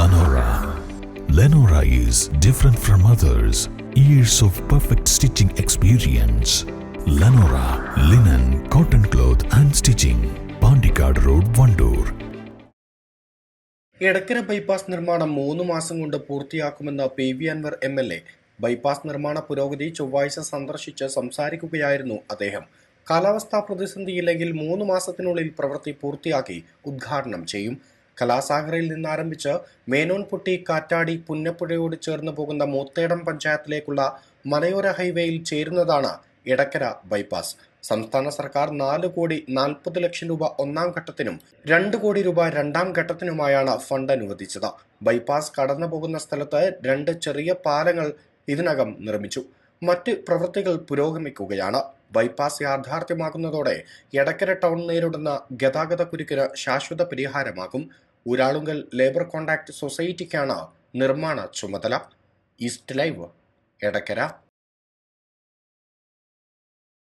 Lenora. Lenora is different from others. Years of perfect stitching experience. Lenora linen, cotton cloth and stitching. Pandikad Road, Vandoor. Edakkara bypass നിർമ്മാണം മൂന്ന് മാസം കൊണ്ട് പൂർത്തിയാക്കുമെന്ന് P V Anvar M L A bypass നിർമ്മാണ പുരോഗതി ചൊവ്വാഴ്ച സന്ദർശിച്ച് സംസാരിക്കുകയായിരുന്നു അദ്ദേഹം കാലാവസ്ഥാ പ്രതിസന്ധിയില്ലെങ്കിൽ മൂന്ന് മാസത്തിനുള്ളിൽ പ്രവൃത്തി പൂർത്തിയാക്കി ഉദ്ഘാടനം ചെയ്യും കലാസാഗറിൽ നിന്നാരംഭിച്ച് മേനോൻപുട്ടി കാറ്റാടി പുന്നപ്പുഴയോട് ചേർന്ന് പോകുന്ന മൂത്തേടം പഞ്ചായത്തിലേക്കുള്ള മലയോര ഹൈവേയിൽ ചേരുന്നതാണ് ഇടക്കര ബൈപ്പാസ്. സംസ്ഥാന സർക്കാർ നാല് കോടി നാൽപ്പത് ലക്ഷം രൂപ ഒന്നാം ഘട്ടത്തിനും രണ്ട് കോടി രൂപ രണ്ടാം ഘട്ടത്തിനുമായാണ് ഫണ്ട് അനുവദിച്ചത്. ബൈപ്പാസ് കടന്നു പോകുന്ന സ്ഥലത്ത് രണ്ട് ചെറിയ പാലങ്ങൾ ഇതിനകം നിർമ്മിച്ചു. മറ്റ് പ്രവൃത്തികൾ പുരോഗമിക്കുകയാണ്. ബൈപ്പാസ് യാഥാർത്ഥ്യമാകുന്നതോടെ എടക്കര ടൗൺ നേരിടുന്ന ഗതാഗത കുരുക്കിന് ശാശ്വത പരിഹാരമാകും. ഊരാളുങ്കൽ ലേബർ കോൺട്രാക്ട് സൊസൈറ്റിക്കാണ് നിർമ്മാണ ചുമതല. East live Edakkara.